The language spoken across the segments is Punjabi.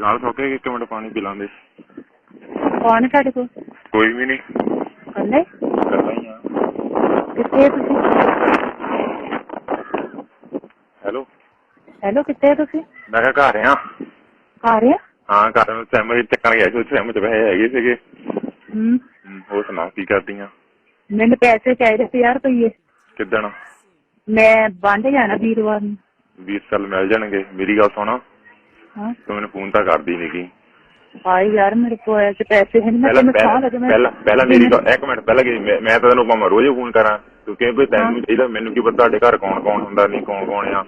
ਗਾਲ ਸੋਕੇ ਇੱਕ ਮਿੰਟ ਪਾਣੀ ਪੀ ਲਾਂਦੇ ਕੌਣ ਹੈ ਤੁਹਾਡੇ ਕੋਲ? ਕੋਈ ਵੀ ਨਹੀਂ। ਕੱਲੇ ਕਰਦਾ ਹੀ ਆ। ਕਿੱਥੇ ਹੋ ਤੁਸੀਂ? ਹੈਲੋ। ਹੈਲੋ ਕਿੱਥੇ ਹੋ ਤੁਸੀਂ? ਮੈਂ ਕਿਹਾ ਘਰ ਆ। ਆ? ਹਾਂ ਘਰ ਨੂੰ ਸੈਮ ਚੱਕਣ ਗਿਆ ਸੀ ਉੱਥੇ ਸੈਮ ਚ ਪੈਸੇ ਹੈਗੇ ਸੀਗੇ। ਹੂੰ। ਹਮ, ਹੋਰ ਸੁਣਾ ਕੀ ਕਰਦੀਆਂ? ਮੈਨੂੰ ਪੈਸੇ ਚਾਹੀਦੇ ਸੀ ਯਾਰ ਰੁਪਈਏ। ਕਿੱਦਣ? ਮੈਂ ਬੰਦ ਜਾਣਾ ਵੀਰਵਾਰ ਨੂੰ। 20 ਸਾਲ ਮਿਲ ਜਾਣਗੇ। ਮੇਰੀ ਗੱਲ ਸੁਣਾ। ਹਾਂ। ਤੂੰ ਮੈਨੂੰ ਫੋਨ ਤਾਂ ਕਰਦੀ ਨੀ ਗੀ। ਆਈ ਯਾਰ ਮੇਰੇ ਕੋਲ ਐਸੇ ਪੈਸੇ ਹੈ ਨਹੀਂ ਮੈਂ ਤੈਨੂੰ ਪਹਿਲਾਂ ਲੱਗੇ ਮੈਂ ਪਹਿਲਾਂ ਪਹਿਲਾਂ ਮੇਰੀ ਗੱਲ ਇੱਕ ਮਿੰਟ ਪਹਿਲਾਂ ਕੀ ਮੈਂ ਮੈਂ ਤਾਂ ਤੈਨੂੰ ਭਾਵੇਂ ਰੋਜ਼ ਫੋਨ ਕਰਾਂ। ਤੂੰ ਕਿਉਂਕਿ ਤੈਨੂੰ ਚਾਹੀਦਾ? ਮੈਨੂੰ ਕੀ ਪਤਾ ਤੁਹਾਡੇ ਘਰ ਕੌਣ ਕੌਣ ਹੁੰਦਾ ਨਹੀਂ ਕੌਣ ਕੌਣ ਆ।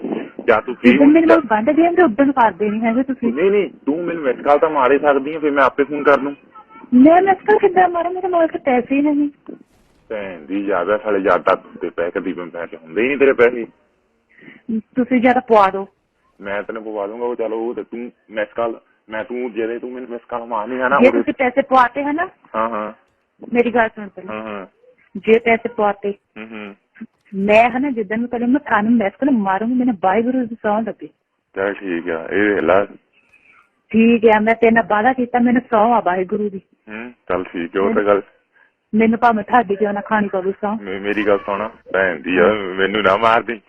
ਜਾਂ ਤੂੰ ਕੀ ਮੇਰੇ ਨਾਲ ਬੰਦ ਗਏ ਤੇ ਉਦੋਂ ਕਰਦੇ ਨਹੀਂ ਹੈਗੇ ਤੁਸੀਂ। ਨਹੀਂ ਨਹੀਂ ਤੂੰ ਮੈਨੂੰ ਮਿਸ ਕਾਲ ਤਾਂ ਮਾਰ ਹੀ ਸਕਦੀ ਆ ਫਿਰ ਮੈਂ ਆਪੇ ਫੋਨ ਕਰ ਲੂੰ। ਮੈਂ ਨਸਕਲ ਕਿੱਦਾਂ ਮਾਰਾਂ? ਮੇਰੇ ਕੋਲ ਤਾਂ ਪੈਸੇ ਹੀ ਨਹੀਂ ਭੈਣ ਦੀ ਯਾਦ ਸਾਲੇ ਯਾਦਾਂ ਤੇ ਪੈ ਕਦੀ ਮੈਂ ਪੈਸੇ ਹੁੰਦੇ ਹੀ ਨਹੀਂ ਤੇਰੇ ਪੈਸੇ। ਤੁਸੀਂ ਜ਼ਿਆਦਾ ਪਵਾ ਦਿਓ। ਮੈਂ ਤੈਨੂੰ ਪਵਾ ਦੂੰਗਾ ਉਹ ਚਲੋ ਉਹ ਤੇ ਤੂੰ ਮਿਸ ਕਾਲ ਮੈਂ ਤੂੰ ਜਿਹੜੇ ਤੂੰ ਮੈਨੂੰ ਮਿਸ ਕਾਲ ਮਾਰਨੀ ਆ ਨਾ ਜੇ ਉਹਦੇ ਤੁਸੀਂ ਪੈਸੇ ਪਵਾਤੇ ਹੈ ਨਾ ਹਾਂ ਹਾਂ। ਮੇਰੀ ਗੱਲ ਸੁਣ ਪਹਿਲਾਂ। ਹਾਂ ਹਾਂ। ਜੇ ਪੈਸੇ ਪਵਾਤੇ। ਹੂੰ ਹੂੰ। ਮੈਂ ਹੈ ਨਾ ਜਿੱਦਣ ਨੂੰ ਪਹਿਲੇ ਮੈਂ ਤੁਹਾਨੂੰ ਮੈਸਕਲ ਮਾਰੂੰਗੀ ਮੈਨੂੰ ਵਾਹਿਗੁਰੂ ਦੀ ਸੌਂ ਲੱਗੇ। ਚਲ ਠੀਕ ਆ ਇਹ ਵੇਖ ਲਾ। ਠੀਕ ਹੈ ਮੈਂ ਨਾਲ ਵਾਅਦਾ ਕੀਤਾ ਮੈਨੂੰ ਸੌਂ ਆ ਵਾਹਿਗੁਰੂ ਦੀ। ਹੂੰ ਚਲ ਠੀਕ ਆ ਉਹ ਤਾਂ ਗੱਲ ਮੈਨੂੰ ਭਾਵੇਂ ਤੁਹਾਡੀ ਕਿਉਂ ਨਾ ਖਾਣੀ ਪਵੇ ਸੌਂ। ਮੇ- ਮੇਰੀ ਗੱਲ ਸੁਣ ਭੈਣ ਦੀ ਆ ਮੈਨੂੰ ਨਾ ਮਾਰਦੀ।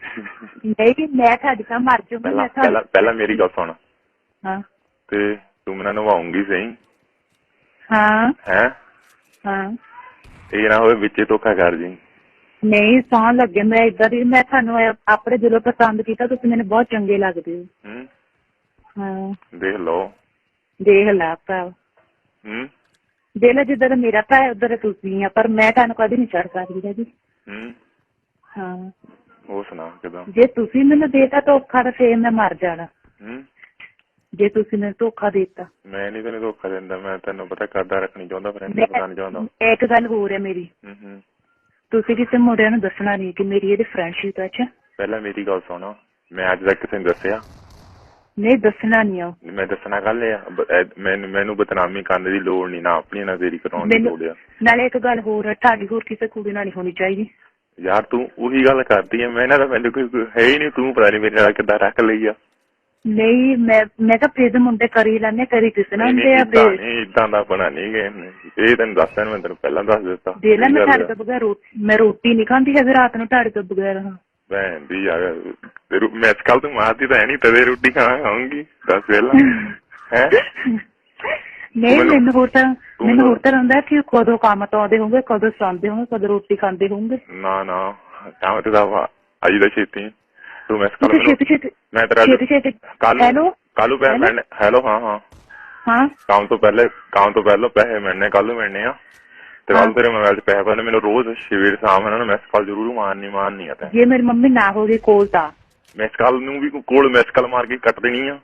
ਨਹੀਂ ਮੈਂ ਤੁਹਾਡੀ ਤਾਂ ਮਰ ਜੂਗੀ ਪਹਿਲਾਂ ਮੈਂ ਪਹਿਲਾਂ ਪਹਿਲਾਂ ਮੇਰੀ ਗੱਲ ਸੁਣ। ਹਾਂ। ਤੇ ਤੂੰ ਮੈਨੂੰ ਨਵਾਉਂਗੀ ਸਹੀ? ਹਾਂ। ਹੈ? ਹਾਂ। ਇਹ ਨਾ ਹੋਵੇ ਵਿੱਚੇ ਧੋਖਾ ਕਰ ਜੀ। ਨਹੀਂ ਸੌਂ ਲੱਗੇ ਮੈਂ ਇਦਾਂ ਦੀ ਮੈਂ ਤੁਹਾਨੂੰ ਇਹ ਆਪਣੇ ਦਿਲੋਂ ਪਸੰਦ ਕੀਤਾ ਤੁਸੀਂ ਮੈਨੂੰ ਬਹੁਤ ਚੰਗੇ ਲੱਗਦੇ ਹੋ। ਹੂੰ। ਹਾਂ। ਦੇਖ ਲਓ। ਦੇਖ ਲਾ ਭਰਾ। ਹੂੰ। ਦੇਖ ਲੈ ਜਿੱਦਾਂ ਦਾ ਮੇਰਾ ਭਰਾ ਉਧਰ ਤੁਸੀਂ ਆ ਪਰ ਮੈਂ ਤੁਹਾਨੂੰ ਕਦੀ ਨਹੀਂ ਛੱਡ ਸਕਦੀ ਜੀ ਹੂੰ। ਹਾਂ। ਉਹ ਸੁਣਾ ਕਿਦਾਂ? ਜੇ ਤੁਸੀਂ ਮੈਨੂੰ ਦੇਤਾ ਧੋਖਾ ਤਾਂ ਫੇਰ ਮੈਂ ਮਰ ਜਾਣਾ। ਹੂੰ। ਜੇ ਤੁਸੀਂ ਮੈਨੂੰ ਧੋਖਾ ਦੇਤਾ। ਮੈਂ ਨਹੀਂ ਤੈਨੂੰ ਧੋਖਾ ਦਿੰਦਾ ਮੈਂ ਤੈਨੂੰ ਪਤਾ ਕਰਦਾ ਰੱਖਣੀ ਚਾਹੁੰਦਾ ਫਰੈਂਡ ਮੈਂ ਪਤਾ ਨਹੀਂ ਚਾਹੁੰਦਾ। ਇੱਕ ਗੱਲ ਹੋਰ ਹੈ ਮੇਰੀ। ਹੂੰ ਹੂੰ। ਤੁਸੀਂ ਕਿਸੇ ਮੁੰਡਿਆਂ ਨੂੰ ਦੱਸਣਾ ਨਹੀਂ ਕਿ ਮੇਰੀ ਇਹਦੀ ਫਰੈਂਡਸ਼ਿਪ ਹੈ ਅੱਛਾ। ਪਹਿਲਾਂ ਮੇਰੀ ਗੱਲ ਸੁਣ। ਮੈਂ ਅੱਜ ਤੱਕ ਕਿਸੇ ਨੂੰ ਦੱਸਿਆ। ਨਹੀਂ ਦੱਸਣਾ ਨਹੀਂ ਆ। ਮੈਂ ਦੱਸਣਾ ਗੱਲ ਇਹ ਆ ਬ- ਮੈਨੂੰ ਮੈਨੂੰ ਬਦਨਾਮੀ ਕਰਨ ਦੀ ਲੋੜ ਨਹੀਂ ਨਾ ਆਪਣੀ ਨਾ ਤੇਰੀ ਕਰਾਉਣ ਦੀ ਲੋੜ ਆ। ਨਾਲੇ ਇੱਕ ਗੱਲ ਹੋਰ ਤੁਹਾਡੀ ਹੋਰ ਕਿਸੇ ਕੁੜੀ ਨਾਲ ਨਹੀਂ ਹੋਣੀ ਚਾਹੀਦੀ। ਯਾਰ ਤੂੰ ਉਹੀ ਗੱਲ ਕਰਦੀ ਐ ਮੈਂ ਨਾ ਤਾਂ ਮੈਨੂੰ ਕੋਈ ਕੋਈ ਹੈ ਹੀ ਨਹੀਂ ਤੂੰ ਪਤਾ ਨਹੀਂ ਮੇਰੇ ਨਾਲ ਕਿੱਦਾਂ ਰੱਖ ਲਈ ਆ। ਨਹੀਂ ਮੈਂ ਮੈਂ ਤਾਂ ਫੇਰ ਮੁੰਡੇ ਕਰੀ ਲੈਣੇ ਕਰੀ ਕਿਸੇ ਨਾਲ ਹੁੰਦੇ ਆ ਇਦਾਂ ਫੇਰ ਨਹੀਂ ਇਦਾਂ ਦਾ ਬਣਾ ਨਹੀਂ ਗਏ ਇਹ ਤੈਨੂੰ ਦੱਸ ਮੈਂ ਤੈਨੂੰ ਪਹਿਲਾਂ ਦੱਸ ਦਿੱਤਾ ਦੇ ਲੈ ਮੈਂ ਤੁਹਾਡੇ ਆ? ਤੋਂ ਬਗੈਰ ਰੋਟੀ ਮੈਂ ਰੋਟੀ ਨਹੀਂ ਖਾਂਦੀ ਹੈਗੀ ਰਾਤ ਨੂੰ ਤੁਹਾਡੇ ਤੋਂ ਬਗੈਰ। ਹਾਂ ਭੈਣ ਦੀ ਯਾਰ ਤੇ ਰੋ- ਮੈਂ ਕੱਲ ਤੂੰ ਮਾਰਦੀ ਤਾਂ ਹੈ ਨਹੀਂ ਤਦੇ ਰੋਟੀ ਖਾਣਾ ਖਾਉਂਗੀ ਦੱਸ ਪਹਿਲਾਂ ਹੈ? ਨਹੀਂ ਮੈਨੂੰ- ਹੋਰ ਤਾਂ ਤੂੰ ਮੈਨੂੰ ਹੋਰ ਤਾਂ ਹੁੰਦਾ ਕਿ ਕਦੋਂ ਕੰਮ ਤੋਂ ਆਉਂਦੇ ਹੋਣਗੇ ਕਦੋਂ ਸੌਂਦੇ ਹੋਣਗੇ ਕਦੋਂ ਰੋਟੀ ਖਾਂਦੇ ਹੋਣਗੇ। ਨਾ ਨਾ ਕੰਮ ਤੇ ਦਾ ਅਜੀ ਦਾ ਛੇਤੀ। ਤੂੰ ਮੈਂ ਕੱਲ ਮੈਂ ਤੇਰਾ ਕੱਲ ਹੈਲੋ? ਕੱਲੂ ਪੈ? ਮੈਂ ਹੈਲੋ? ਹਾਂ ਹਾਂ। ਹਾਂ? ਕੰਮ ਤੋਂ ਪਹਿਲੇ ਕੰਮ ਤੋਂ ਪਹਿਲਾਂ ਪੈਸੇ ਮਿਲਣੇ ਕੱਲ ਮਿਲਣੇ ਆ। ਤੇ ਕੱਲ ਹਾਂ। ਤੇਰੇ ਮੋਬਾਈਲ 'ਚ ਪੈਸੇ ਪਾਣੇ ਮੈਨੂੰ ਰੋਜ਼ ਸ਼ਿਵੀਰ ਸ਼ਾਮ ਇਹਨਾਂ ਨੂੰ ਮਿਸ ਕਾਲ ਜ਼ਰੂਰ ਮਾਰਨੀ ਮਾਰਨੀ ਆ ਤੈਂ ਜੇ ਮੇਰੀ ਮੰਮੀ ਨਾ ਹੋਵੇ ਕੋਲ ਤਾਂ। ਮਿਸ ਕਾਲ ਨੂੰ ਵੀ ਕੋਲ ਮਿਸ ਕਾਲ ਮਾਰ ਕੇ ਕੱਟ ਦੇਣੀ ਆ।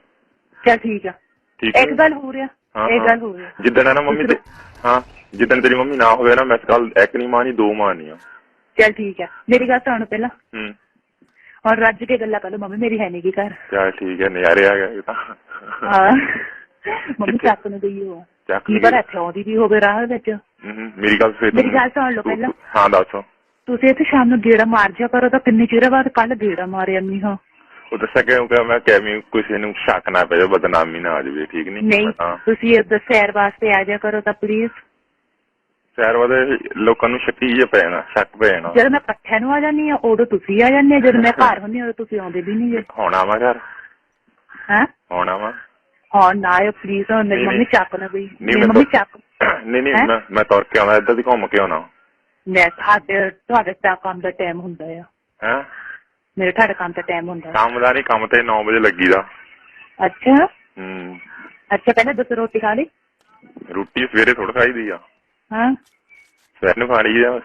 ਚਲ ਠੀਕ ਆ। ਠੀਕ ਇੱਕ ਗੱਲ ਹੋ ਰਿਹਾ ਇੱਕ। ਗੱਲ ਹੋ ਰਿਹਾ ਜਿੱਦਣ ਹੈ ਨਾ ਮੰਮੀ ਤੇ ਹਾਂ ਜਿੱਦਣ ਤੇਰੀ ਮੰਮੀ ਨਾ ਹੋਵੇ ਨਾ ਮਿਸ ਕਾਲ ਇੱਕ ਨਹੀਂ ਮਾਰਨੀ ਦੋ ਮਾਰਨੀ ਆ। ਚਲ ਠੀਕ ਆ। ਮੇਰੀ ਗੱਲ ਸੁਣ ਪਹਿਲਾਂ। ਹੂੰ। ਔਰ ਰੱਜ ਕੇ ਗੱਲਾਂ ਕਰ ਲਓ ਮੰਮੀ ਮੇਰੀ ਹੈ ਨਹੀਂ ਕੀ ਘਰ। ਚਲ ਠੀਕ ਹੈ ਨਜ਼ਾਰੇ ਆ ਗਏ ਇਹ ਤਾਂ। ਹਾਂ। ਮੰਮੀ ਚੱਕ ਨੂੰ ਗਈ ਹੋ ਚੱਕ ਕੀ ਪਤਾ। ਇੱਥੇ ਆਉਂਦੀ ਵੀ ਹੋਵੇ ਰਾਹ ਵਿੱਚ। ਹੂੰ, ਮੇਰੀ ਗੱਲ ਫੇਰ ਮੇਰੀ ਗੱਲ ਸੁਣ ਲਓ ਪਹਿਲਾਂ। ਹਾਂ ਦੱਸੋ। ਤੁਸੀਂ ਇੱਥੇ ਸ਼ਾਮ ਨੂੰ ਗੇੜਾ ਮਾਰ ਜਿਆ ਕਰੋ ਤਾਂ ਕਿੰਨੇ ਚਿਰ ਬਾਅਦ ਕੱਲ ਗੇੜਾ ਮਾਰਿਆ ਨਹੀਂ ਹਾਂ? ਉਹ ਦੱਸਿਆ ਕਿਉਂਕਿ ਮੈਂ ਕਿਵੇਂ ਕਿਸੇ ਨੂੰ ਸ਼ੱਕ ਨਾ ਪੈ ਜਾਵੇ ਬਦਨਾਮੀ ਨਾ ਆ ਜਾਵੇ ਠੀਕ ਨਹੀਂ ਨਹੀਂ ਤੁਸੀਂ ਇੱਧਰ ਸੈਰ ਵਾਸਤੇ ਆ ਜਾ ਕਰੋ ਤਾਂ ਪਲੀਜ਼ ਸ਼ਹਿਰ ਵਾਲੇ ਲੋਕਾਂ ਨੂੰ ਸ਼ੱਕੀ ਜੇ ਪੈ ਜਾਣਾ ਸ਼ੱਕ ਪੈ ਜਾਣਾ। ਜਦੋਂ ਮੈਂ ਪੱਠਿਆਂ ਨੂੰ ਆ ਜਾਂਦੀ ਆ ਉਦੋਂ ਤੁਸੀਂ ਆ ਜਾਂਦੇ ਆ ਜਦੋਂ ਮੈਂ ਘਰ ਹੁੰਦੀ ਆ ਉਦੋਂ ਤੁਸੀਂ ਆਉਂਦੇ ਵੀ ਨਹੀਂ ਹੋਣਾ ਵਾ ਘਰ? ਹਾਂ? ਹੋਣਾ ਵਾ ਹਾਂ ਨਾ ਆਇਓ ਪਲੀਜ਼ ਮੇਰੀ ਮੰਮੀ। ਚੱਕ ਨਾ ਗਈ ਮੇਰੀ ਮੰਮੀ ਚੱਕ। ਨਹੀਂ ਨਹੀਂ? ਮੈਂ ਤੁਰ ਕੇ ਆਉਣਾ ਇੱਧਰ ਦੀ ਘੁੰਮ ਕੇ ਆਉਣਾ। ਮੈਂ ਤੁਹਾਡੇ ਤੁਹਾਡੇ ਤਾਂ ਕੰਮ ਦਾ ਟਾਈਮ ਹੁੰਦਾ ਆ। ਹੈ? ਮੇਰੇ ਤੁਹਾਡੇ ਕੰਮ ਦਾ ਟਾਈਮ ਹੁੰਦਾ। ਕੰਮ ਦਾ ਨਹੀਂ ਕੰਮ ਤੇ 9 ਵਜੇ ਲੱਗੀਦਾ ਅੱਛਾ। ਹੂੰ। ਅੱਛਾ ਪਹਿਲਾਂ ਦੱਸੋ ਰੋਟੀ ਖਾ ਲਈ? ਰੋਟੀ ਸਵੇਰੇ ਥੋੜਾ ਖਾਈਦੀ ਆ। ਹਾਂ। ਸਵੇਰ ਨੂੰ ਖਾ ਲਈ ਆ।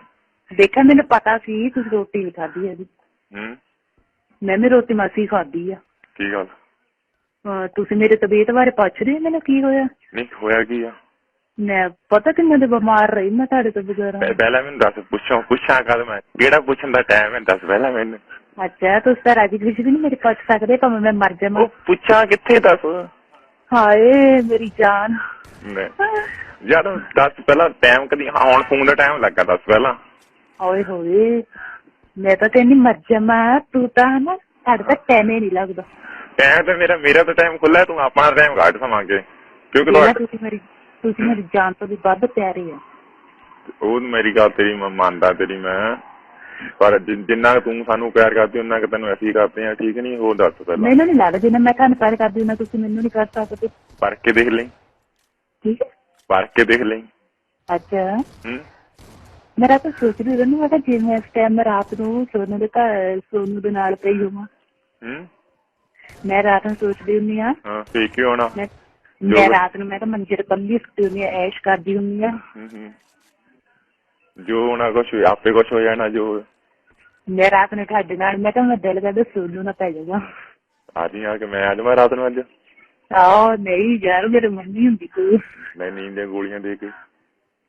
ਦੇਖਿਆ ਮੈਨੂੰ ਪਤਾ ਸੀ ਤੁਸੀਂ ਰੋਟੀ ਵੀ ਖਾਧੀ ਹੈ ਜੀ। ਹੂੰ। ਮੈਂ ਵੀ ਰੋਟੀ ਮਾਸੀ ਖਾਧੀ ਆ। ਕੀ ਗੱਲ? ਤੁਸੀਂ ਮੇਰੇ ਤਬੀਅਤ ਬਾਰੇ ਪੁੱਛ ਰਹੇ ਮੈਨੂੰ ਕੀ ਹੋਇਆ? ਨਹੀਂ ਹੋਇਆ ਕੀ ਆ? ਮੈਂ ਪਤਾ ਕਿੰਨੇ ਦੇ ਬਿਮਾਰ ਰਹੀ ਮੈਂ ਤੁਹਾਡੇ ਤੋਂ ਬਗੈਰ। ਪਹਿ- ਪਹਿਲਾਂ ਮੈਨੂੰ ਦੱਸ ਪੁੱਛਾਂ ਪੁੱਛਾਂ ਕਦ ਮੈਂ ਕਿਹੜਾ ਪੁੱਛਣ ਦਾ ਟਾਈਮ ਹੈ ਦੱਸ ਪਹਿਲਾਂ ਮੈਨੂੰ। ਅੱਛਾ ਤੁਸੀਂ ਤਾਂ ਰਾਜੀ ਖੁਸ਼ੀ ਵੀ ਨਹੀਂ ਮੇਰੇ ਪੁੱਛ ਸਕਦੇ ਭਾਵੇਂ ਮੈਂ ਮਰ ਜਾਵਾਂ। ਉਹ ਪੁੱਛਾਂ ਕਿੱਥੇ ਦੱਸ? ਹਾਏ ਮੇਰੀ ਜਾਨ। ਮੈਂ ਯਾਰ ਦੱਸ ਪਹਿਲਾਂ ਟਾਈਮ ਕਦੀ ਹਾਂ ਹੁਣ ਫੋਨ ਦਾ ਟਾਈਮ ਲੱਗਾ ਦੱਸ ਪਹਿਲਾਂ ਓਏ ਹੋਏ ਮੈਂ ਤਾਂ ਕਹਿੰਦੀ ਮਰ ਜਾਵਾਂ ਤੂੰ ਤਾਂ ਨਾ ਤਾਂ ਟਾਈਮ ਹੀ ਨਹੀਂ ਲੱਗਦਾ। ਟਾਈਮ ਤੇ ਮੇਰਾ ਮੇਰਾ ਤਾਂ ਟਾਈਮ ਖੁੱਲਾ ਤੂੰ ਆਪਣਾ ਟਾਈਮ ਕੱਢ ਸਮਾਂਗੇ ਕਿਉਂਕਿ ਜਿਹੜਾ ਤੁਹਾਡਾ ਤੁਸੀਂ ਮੇਰੀ ਤੁਸੀਂ ਮੇਰੀ ਜਾਨ ਤੋਂ ਵੀ ਵੱਧ ਪਿਆਰੇ ਆ ਉਹ ਮੇਰੀ ਗੱਲ ਤੇਰੀ ਮੈਂ ਮੰਨਦਾ ਤੇਰੀ ਮੈਂ। ਪਰ ਜਿ- ਜਿੰਨਾ ਕੁ ਤੂੰ ਸਾਨੂੰ ਪਿਆਰ ਕਰਦੀ ਉਹਨਾਂ ਕਿ ਤੈਨੂੰ ਅਸੀਂ ਕਰਦੇ ਆ ਠੀਕ ਨਹੀਂ? ਹੋਰ ਦੱਸ ਪਹਿਲਾਂ। ਮੈਨੂੰ ਨਹੀਂ ਲੱਗਦਾ ਜਿੰਨਾ ਮੈਂ ਤੁਹਾਨੂੰ ਪਿਆਰ ਕਰਦੀ ਹਾਂ ਤੁਸੀਂ ਮੈਨੂੰ ਨਹੀਂ ਕਰ ਸਕਦੇ। ਪਰਖ ਕੇ ਦੇਖ ਲਈ। ਠੀਕ ਹੈ। ਪਰਖ ਕੇ ਦੇਖ ਲਈ। ਅੱਛਾ। ਹੂੰ। ਮੇਰਾ ਤਾਂ ਸੋਚ ਰਹੀ ਰਹਿੰਦੀ ਮੈਂ ਕਿ ਜਿਵੇਂ ਇਸ ਟਾਈਮ ਮੈਂ ਰਾਤ ਨੂੰ ਸੋਨੂ ਦੇ ਘਰ ਸੋਨੂ ਦੇ ਨਾਲ ਪਈ ਹੋਵਾਂ। ਹੂੰ। ਮੈਂ ਰਾਤ ਨੂੰ ਸੋਚਦੀ ਹੁੰਦੀ ਆ ਹਾਂ ਫੇਕ ਕਿਉਂ ਹੋਣਾ ਮੈਂ ਜੋ ਮੈਂ ਵੀ- ਰਾਤ ਨੂੰ ਮੈਂ ਤਾਂ ਮੰਜੇ ਤੇ ਸੁੱਤੀ ਹੁੰਦੀ ਆ ਐਸ਼ ਕਰਦੀ ਹੁੰਦੀ ਆ ਹੂੰ, ਹੂੰ। ਜੋ ਹੋਣਾ ਕੁਛ ਆਪੇ ਕੁਛ ਹੋ ਜਾਣਾ ਜੋ ਮੈਂ ਰਾਤ ਨੂੰ ਤੁਹਾਡੇ ਨਾਲ ਮੈਂ ਤਾਂ ਮੈਂ ਦਿਲ ਕਰਦਾ ਸੋਨੂ ਨਾਲ ਪੈ ਜਾਵਾਂ। ਆ ਜੀ ਆ ਕੇ ਮੈਂ ਅੱਜ ਮੈਂ ਰਾਤ ਨੂੰ ਅੱਜ? ਆਹ ਨਹੀਂ ਯਾਰ ਮੇਰੇ ਮੰਮੀ ਹੁੰਦੀ ਕੋਈ। ਮੈਂ ਨੀਂਦ ਦੀਆਂ ਗੋਲੀਆਂ ਦੇ ਕੇ।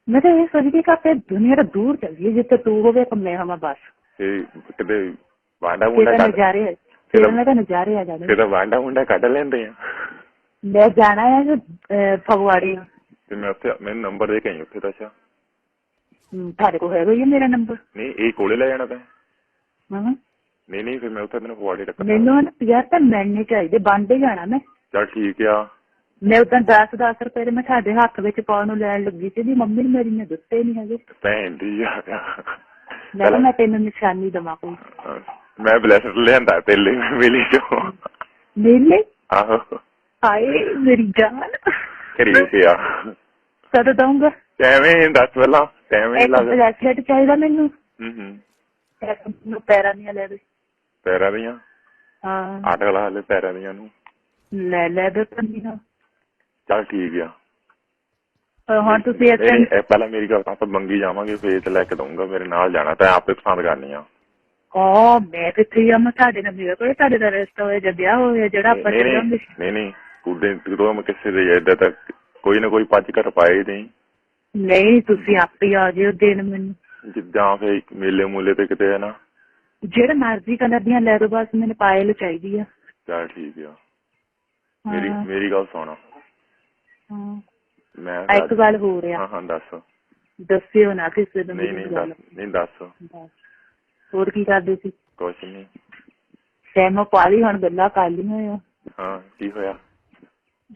ਮੈਂ ਤਾਂ ਇਹ ਸੋਚਦੀ ਕਿ ਆਪੇ ਦੁਨੀਆ ਤੋਂ ਦੂਰ ਚੱਲ ਜਾਈਏ ਜਿੱਥੇ ਤੂੰ ਹੋਵੇ ਤੇ ਮੈਂ ਹੋਵਾਂ ਬਸ। ਤੇ ਕਿਤੇ ਵਾਂਡਾ ਮੁੰਡਾ ਤਾਂ ਕੱਢ ਨਜ਼ਾਰੇ ਫਿਰ ਫਿਰ- ਮੈਂ ਤਾਂ ਨਜ਼ਾਰੇ ਆ ਜਾਣੇ ਕਿਤੇ ਵਾਂਡਾ ਮੁੰਡਾ ਕੱਢ ਲੈਂਦੇ ਆ ਮੈਂ ਜਾਣਾ ਹੈ ਫਗਵਾੜੇ ਤੇ ਮੈਂ ਉੱਥੇ ਮੈਨੂੰ ਨੰਬਰ ਦੇ ਕੇ ਆਈ ਉੱਥੇ ਦਾ ਅੱਛਾ ਤੁਹਾਡੇ ਕੋਲ ਹੈਗਾ ਹੀ ਮੇਰਾ ਨੰਬਰ ਨਹੀਂ ਇਹ ਕੋਲੇ ਲੈ ਜਾਣਾ ਤੈਂ ਹਾਂ ਨਹੀਂ ਨਹੀਂ ਫਿਰ ਮੈਂ ਉੱਥੇ ਤੈਨੂੰ ਫਵਾੜੇ ਰੱਖਣਾ ਮੈਨੂੰ ਨਾ ਯਾਰ ਤਾਂ ਮੈਨੇ ਚਾਹੀਦੇ ਬੰਦੇ ਜਾਣਾ ਮੈਂ ਚਲ ਠੀਕ ਆ ਮੈਂ ਉਦੋਂ 10 10 ਰੁਪਏ ਦੇ ਮੈਂ ਤੁਹਾਡੇ ਹੱਥ ਵਿੱਚ ਪਾਉਣ ਨੂੰ ਲੈਣ ਲੱਗੀ ਸੀ ਦੀ ਮੰਮੀ ਨੇ ਮੇਰੀ ਨੇ ਦਿੱਤੇ ਨਹੀਂ ਹੈਗੇ ਭੈਣ ਦੀ ਕਿਹਾ ਮੈਂ ਤੈਨੂੰ ਨਿਸ਼ਾਨੀ ਦਵਾਂ ਕੋਈ ਮੈਂ ਬਲੈਸਰ ਲਿਆਂਦਾ ਤੇਲੇ ਵੇਲੇ ਚੋਂ ਮੇਲੇ ਆਹੋ ਹਾਏ ਮੇਰੀ ਜਾਨ ਕਰੀ ਪਿਆ ਕਦੋਂ ਦਊਂਗਾ ਐਵੇਂ ਦੱਸ ਪਹਿਲਾਂ ਐਵੇਂ ਲੱਗ ਬ੍ਰੈਸਲੇਟ ਚਾਹੀਦਾ ਮੈਨੂੰ ਹੂੰ ਹੂੰ ਮੈਨੂੰ ਪੈਰਾਂ ਦੀਆਂ ਲੈ ਦੇ ਪੈਰਾਂ ਦੀਆਂ ਹਾਂ ਆਟ ਲਾ ਹਲੇ ਪੈਰਾਂ ਦੀਆਂ ਨੂੰ ਲੈ ਲੈ ਦੇ ਪੰਨੀਆਂ ਚਲ ਠੀਕ ਆ ਹੁਣ ਤੁਸੀਂ ਇੱਥੇ ਪਹਿਲਾਂ ਮੇਰੀ ਗੱਲ ਤਾਂ ਮੰਗੀ ਜਾਵਾਂਗੇ ਫੇਰ ਤੇ ਲੈ ਕੇ ਦਊਂਗਾ ਮੇਰੇ ਨਾਲ ਜਾਣਾ ਤਾਂ ਆਪੇ ਪਸੰਦ ਕਰਨੀ ਆ ਓ ਮੈਂ ਕਿੱਥੇ ਆ? ਮੈਂ ਤੁਹਾਡੇ ਨਾਲ ਮੇਰੇ ਕੋਲ ਤੁਹਾਡੇ ਦਾ ਰਿਸ਼ਤਾ ਹੋਇਆ ਜਾਂ ਵਿਆਹ ਹੋਇਆ ਜਿਹੜਾ ਆਪਾਂ ਨਹੀਂ ਨਹੀਂ ਸੀ ਨਹੀਂ ਨਹੀਂ ਕੁੜੇ ਜਦੋਂ ਮੈਂ ਕਿਸੇ ਦੇ ਏਦਾਂ ਤੱਕ ਕੋਈ ਨਾ ਕੋਈ ਪੱਜ ਘਰ ਪਾਏ ਨਹੀਂ ਨਹੀਂ ਤੁਸੀਂ ਆਪੇ ਆ ਜਿਓ ਦੇਣ ਮੈਨੂੰ। ਜਿੱਦਾਂ ਫੇ ਮੇਲੇ ਮੂਲੇ ਤੇ ਕਿਤੇ ਹੈ ਨਾ। ਜਿਹੜਾ ਮਰਜ਼ੀ ਕਲਰ ਦੀਆਂ ਲੈ ਦੋ ਬਸ ਮੈਨੂੰ ਪਾਇਲ ਚਾਹੀਦੀ ਆ। ਚਲ ਠੀਕ ਆ। ਮੇਰੀ ਹਾਂ, ਮੇਰੀ ਗੱਲ ਸੁਣ। ਹਾਂ। ਮੈਂ ਇੱਕ ਗੱਲ ਹੋ ਰਿਹਾ ਹਾਂ ਹਾਂ ਦੱਸ। ਦੱਸਿਓ ਨਾ ਕਿਸੇ ਨੂੰ ਨਹੀਂ ਮੇਰੀ ਨਹੀਂ ਗੱਲ। ਦੱਸ। ਨਹੀਂ ਦੱਸ। ਬਸ। ਹੋਰ ਕੀ ਕਰਦੇ ਸੀ? ਕੁਛ ਨਹੀਂ ਸੈਮੋ ਪਾਲੀ ਹੁਣ ਗੱਲਾਂ ਕਰ ਲਈਆਂ ਆ। ਹਾਂ ਕੀ ਹੋਇਆ?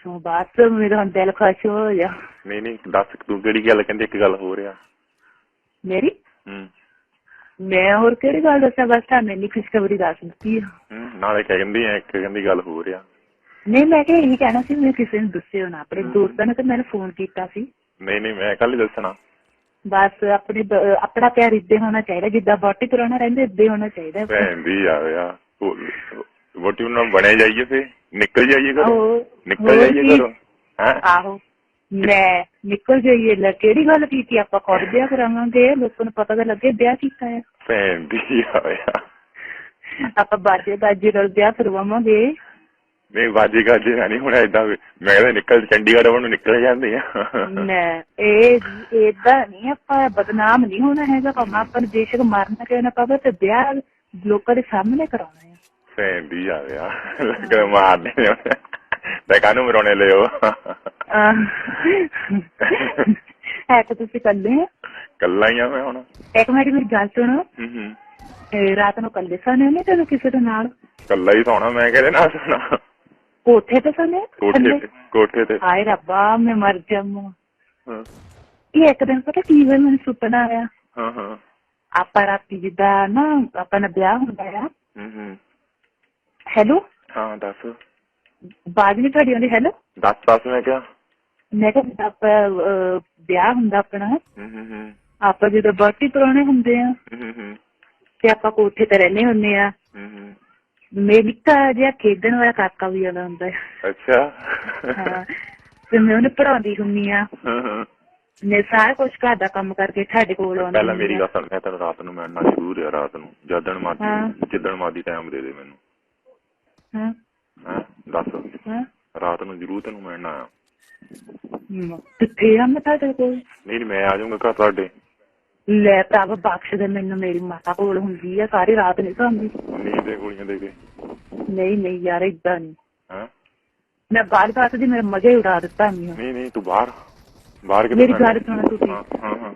ਹੁਣ ਬਸ ਮੇਰਾ ਹੁਣ ਦਿਲ ਖੁਸ਼ ਹੋ ਗਿਆ। ਨਹੀਂ ਨਹੀਂ ਦੱਸ ਤੂੰ ਕਿਹੜੀ ਗੱਲ ਕਹਿੰਦੀ ਇੱਕ ਗੱਲ ਹੋ ਰਿਹਾ ਮੇਰੀ? ਹੂੰ। ਮੈਂ ਹੋਰ ਕਿਹੜੀ ਗੱਲ ਦੱਸਾਂ ਬਸ ਤੁਹਾਨੂੰ ਇੰਨੀ ਖੁਸ਼ਖਬਰੀ ਦੱਸ ਦਿੱਤੀ ਆ। ਹੂੰ, ਨਾਲੇ ਕਹਿੰਦੀ ਐ ਇੱਕ ਕਹਿੰਦੀ ਗੱਲ ਹੋ ਰਿਹਾ ਨਹੀਂ ਮੈਂ ਕਿਹਾ ਇਹੀ ਕਹਿਣਾ ਸੀ ਮੈਂ ਕਿਸੇ ਨੂੰ ਦੱਸਿਓ ਨਾ ਆਪਣੇ ਦੋਸਤਾਂ ਨੇ ਤਾਂ ਮੈਨੂੰ ਫੋਨ ਕੀਤਾ ਸੀ। ਨਹੀਂ ਨਹੀਂ ਮੈਂ ਕੱਲ ਹੀ ਦੱਸਣਾ। ਬਸ ਆਪਣੇ ਆਪਣਾ ਪਿਆਰ ਇੱਦੇ ਹੋਣਾ ਚਾਹੀਦਾ ਜਿੱਦਾਂ ਬਾਟੀ ਕਰਾਉਣਾ ਰਹਿੰਦਾ ਇੱਦੇ ਹੋਣਾ ਚਾਹੀਦਾ ਭੈਣ ਦੀ ਆ ਗਿਆ ਵੋਟੀ ਨਾਲ ਬਣੇ ਜਾਈਏ ਫੇ ਨਿਕਲ ਜਾਈਏ ਘਰੋਂ? ਨਿਕਲ ਹੋਰ ਜਾਈਏ ਕੀ? ਘਰੋਂ? ਹੈ? ਆਹੋ ਮੈਂ ਨਿਕਲ ਜਾਈਏ ਲੈ ਕਿਹੜੀ ਗੱਲ ਕੀਤੀ ਆਪਾਂ ਖੁਦ ਵਿਆਹ ਕਰਾਵਾਂਗੇ ਲੋਕਾਂ ਨੂੰ ਪਤਾ ਤਾਂ ਲੱਗੇ ਵਿਆਹ ਕੀਤਾ ਹੈ ਭੈਣ ਦੀ ਆ। ਗਿਆ ਆਪਾਂ ਬਾਜੇ ਬਾਜੇ ਨਾਲ ਵਿਆਹ ਕਰਵਾਵਾਂਗੇ। ਨਹੀਂ ਬਾਜੀ ਗਾਜੀ ਨਹੀਂ ਹੁਣ ਵੀ- ਮੈਂ ਕਹਿੰਦਾ ਨਿਕਲ ਚੰਡੀਗੜ੍ਹ ਵੱਲ ਨੂੰ ਨਿਕਲ ਜਾਂਦੇ ਆ ਮੈਂ ਇਹ ਏਦਾਂ ਨਹੀਂ ਆਪਾਂ ਬਦਨਾਮ ਨਹੀਂ ਹੋਣਾ ਹੈਗਾ ਭਾਵੇਂ ਆਪਾਂ ਨੂੰ ਬੇਸ਼ੱਕ ਮਾਰਨਾ ਕਿਉਂ ਨਾ ਪਵੇ ਤੇ ਵਿਆਹ ਲੋਕਾਂ ਦੇ ਸਾਹਮਣੇ ਕਰਾਉਣਾ ਹੈ। ਭੈਣ ਦੀ ਆ ਗਿਆ ਲੱਗ ਮਾਰਨੇ ਨੇ ਤੇ ਕਾਨੂੰ ਮਰੋਣੇ ਲਿਓ ਹੈ ਤਾਂ ਤੁਸੀਂ ਕੱਲੇ ਕੱਲਾ ਹੀ ਆ ਮੈਂ ਹੁਣ। ਇੱਕ ਮਿੰਟ ਮੇਰੀ ਗੱਲ ਸੁਣੋ। ਹੂੰ ਹੂੰ। ਰਾਤ ਨੂੰ ਕੱਲੇ ਸੋਨੇ ਨੇ ਤੈਨੂੰ ਕਿਸੇ ਦੇ ਨਾਲ? ਕੱਲਾ ਹੀ ਸੌਣਾ ਮੈਂ ਕਿਹਦੇ ਨਾਲ ਸੌਣਾ? ਕੋਠੇ ਤੇ ਸੋਨੇ ਕੋਠੇ ਤੇ ਕੋਠੇ ਤੇ। ਹਾਏ ਰੱਬਾ ਮੈਂ ਮਰ ਜਾਵਾਂ। ਹਾਂ। ਇਹ ਇੱਕ ਦਿਨ ਪਤਾ ਕੀ ਹੋਇਆ ਮੈਨੂੰ ਸੁਪਨਾ ਆਇਆ। ਹਾਂ ਹਾਂ। ਆਪਾਂ ਰਾਤੀ ਜਿੱਦਾਂ ਨਾ ਆਪਾਂ ਦਾ ਵਿਆਹ ਹੁੰਦਾ ਆ। ਹੂੰ ਹੂੰ। ਹੈਲੋ ਹਾਂ ਦੱਸ। ਬਾਜ ਨਹੀਂ ਤੁਹਾਡੀ ਆਉਂਦੀ ਹੈਲੋ ਦੱਸ ਦੱਸ ਮੈਂ ਕਿਹਾ। ਮੈਂ ਕਿਹਾ ਆਪਾਂ ਵਿਆਹ ਹੁੰਦਾ ਆਪਣਾ। ਹੂੰ ਹੂੰ ਹੂੰ। ਆਪਾਂ ਜਦੋਂ ਬਾਟੀ ਪੁਰਾਣੇ ਹੁੰਦੇ ਆ ਹੂੰ ਹੂੰ। ਤੇ ਆਪਾਂ ਕੋਠੇ ਤੇ ਰਹਿੰਦੇ ਹੁੰਦੇ ਆ। ਹੂੰ ਹੂੰ। ਮੇਰੇ ਨਿੱਕਾ ਜਿਹਾ ਖੇਡਣ ਵਾਲਾ ਕਾਕਾ ਵੀ ਆਉਂਦਾ ਹੁੰਦਾ ਹੈ ਅੱਛਾ ਹਾਂ ਤੇ ਮੈਂ ਉਹਨੂੰ ਪੜਾਉਂਦੀ ਹੁੰਦੀ ਆ ਹਾਂ ਹਾਂ ਮੈਂ ਸਾਰਾ ਕੁਝ ਘਰ ਦਾ ਕੰਮ ਕਰਕੇ ਤੁਹਾਡੇ ਕੋਲ ਆਉਂਦੀ ਪਹਿਲਾਂ ਮੇਰੀ। ਗੱਲ ਸੁਣ ਮੈਂ ਤੈਨੂੰ ਰਾਤ ਨੂੰ ਮਿਲਣਾ ਜ਼ਰੂਰ ਆ ਰਾਤ ਨੂੰ ਜਦਣ ਹਾਂ। ਮਾਦੀ ਜਿੱਦਣ ਮਾਦੀ ਟਾਈਮ ਦੇ ਦੇ ਮੈਨੂੰ ਹਾਂ ਹਾਂ ਦੱਸ ਹਾਂ ਰਾਤ ਨੂੰ ਜ਼ਰੂਰ ਤੈਨੂੰ ਮਿਲਣਾ ਆ ਕਿੱਥੇ ਆ ਮੈਂ ਤੁਹਾਡੇ ਕੋਲ ਨਹੀਂ ਨਹੀਂ ਮੈਂ ਆ ਜਾਊਂਗਾ ਘਰ ਤੁਹਾਡੇ ਲੈ ਭਰਾਵਾ ਬਖਸ਼ ਦੇ ਮੈਨੂੰ ਮੇਰੀ ਮਾਤਾ ਕੋਲ ਹੁੰਦੀ ਆ ਸਾਰੀ ਰਾਤ ਨਹੀਂ ਸੌਂਦੀ। ਨੀਂਦ ਦੇ ਗੋਲੀਆਂ ਦੇ ਕੇ? ਨਹੀਂ ਨਹੀਂ ਯਾਰ ਇਦਾਂ ਨਹੀਂ। ਹਾਂ? ਮੈਂ ਬਾਹਰ ਬਾਤ ਦੀ ਮੇਰਾ ਮਜ਼ਾ ਉਡਾ ਦਿੱਤਾ ਨਹੀਂ ਨਹੀਂ ਨਹੀਂ ਤੂੰ ਬਾਹਰ। ਬਾਹਰ ਕਿੱਥੇ ਮੇਰੀ? ਗੱਲ ਸੁਣੋ ਤੁਸੀਂ। ਹਾਂ ਹਾਂ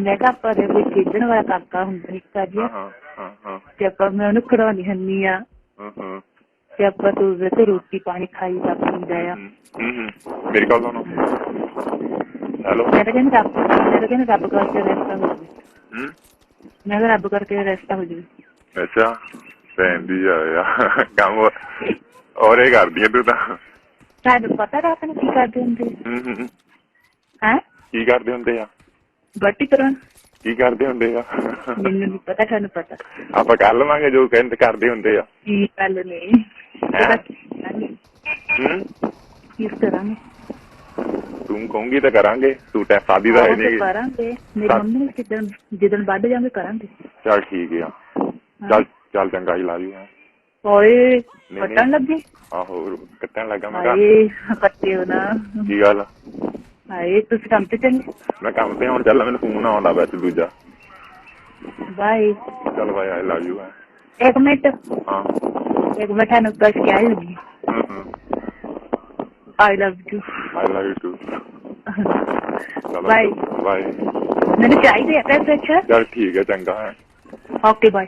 ਮੈਂ ਕਿਹਾ ਆਪਾਂ ਦੇ ਕੋਈ ਖੇਡਣ ਵਾਲਾ ਕਾਕਾ ਹੁੰਦਾ ਨਿੱਕਾ ਹਾਂ ਜਿਹਾ ਹਾਂ ਹਾਂ ਹਾਂ ਤੇ ਆਪਾਂ ਮੈਂ ਉਹਨੂੰ ਖੜਾਉਣੀ ਹੁੰਨੀ ਆ। ਹਾਂ ਹਾਂ। ਤੇ ਆਪਾਂ ਤੋਂ ਤੇ ਰੋਟੀ ਪਾਣੀ ਖਾਈ ਦਾ ਪੀਂਦਾ ਆ। ਹੂੰ ਹੂੰ। ਮੇਰੀ ਗੱਲ ਸੁਣੋ। ਹੈਲੋ ਮੈਂ ਤਾਂ ਕਹਿੰਦਾ ਰੱਬ ਮੈਂ ਤਾਂ ਕਹਿੰਦਾ ਰੱਬ ਕਰਕੇ ਰਸਤਾ ਹੋ ਜਾਵੇ। ਹੂੰ? ਮੈਂ ਕਿਹਾ ਰੱਬ ਕਰਕੇ ਰਸਤਾ ਹੋ ਜਾਵੇ। ਅੱਛਾ ਪੈਂਦੀ ਆ ਯਾਰ ਕੰਮ ਔਰੇ ਕਰਦੀ ਆ ਤੂੰ ਤਾਂ। ਤੁਹਾਨੂੰ ਪਤਾ ਰਾਤ ਨੂੰ ਕੀ ਕਰਦੇ ਹੁੰਦੇ? ਹੂੰ ਹੂੰ ਹੂੰ। ਹੈ? ਕੀ ਕਰਦੇ ਹੁੰਦੇ ਆ? ਬੱਟੀ ਕਰਾਂ ਕੀ ਕਰਦੇ ਹੁੰਦੇ ਆ? ਮੈਨੂੰ ਨਹੀਂ ਪਤਾ ਤੁਹਾਨੂੰ ਪਤਾ। ਆਪਾਂ ਕਰ ਲਵਾਂਗੇ ਜੋ ਕਹਿੰਦੇ ਕਰਦੇ ਹੁੰਦੇ ਆ। ਕੀ ਗੱਲ ਨਹੀਂ ਹੈਂ? ਕੀ ਹੂੰ? ਕਰਾਂਗੇ? ਤੂੰ ਕਹੂੰਗੀ ਤਾਂ ਕਰਾਂਗੇ ਤੂੰ ਟੈ ਸਾਦੀ ਦਾ ਹੈ ਨਹੀਂ ਕਰਾਂਗੇ। ਮੇਰੀ ਕਰ- ਮੰਮੀ ਨੇ ਜਿੱਦਣ ਜਿੱਦਣ ਵੱਢ ਜਾਵਾਂਗੇ ਕਰਾਂਗੇ। ਚੱਲ ਠੀਕ ਆ। ਚੱਲ ਚੱਲ ਚੰਗਾ ਹੀ ਲਾ ਜੂ ਓਏ ਨਹੀਂ। ਕੱਟਣ ਲੱਗੇ? ਆਹੋ ਕੱਟਣ ਲੱਗਾ ਮੈਂ ਕਿਹਾ, ਹਾਏ ਕੱਟਿਓ ਨਾ। ਕੀ ਗੱਲ? ਹਾਏ ਤੁਸੀਂ ਕੰਮ ਤੇ ਚੱਲੇ? ਮੈਂ ਕੰਮ ਤੇ ਹੁਣ ਚੱਲ ਮੈਨੂੰ ਫੋਨ ਆਉਂਦਾ ਵਿੱਚ ਦੂਜਾ। ਬਾਏ। ਚੱਲ ਬਾਈ ਆਈ ਲਵ ਯੂ ਇੱਕ ਮਿੰਟ। ਹਾਂ। ਇੱਕ ਮਿੰਟ ਤੁਹਾਨੂੰ ਕੁਝ ਕਹਿ ਲੱਗੀ ਹੂੰ ਹੂੰ। I love you I love you too ਚਲੋ Bye. ਬਾਏ ਮੈਨੂੰ ਚਾਹੀਦੇ ਆ ਪੈਸੇ ਅੱਛਾ। ਚੱਲ ਠੀਕ ਹੈ ਚੰਗਾ। Okay bye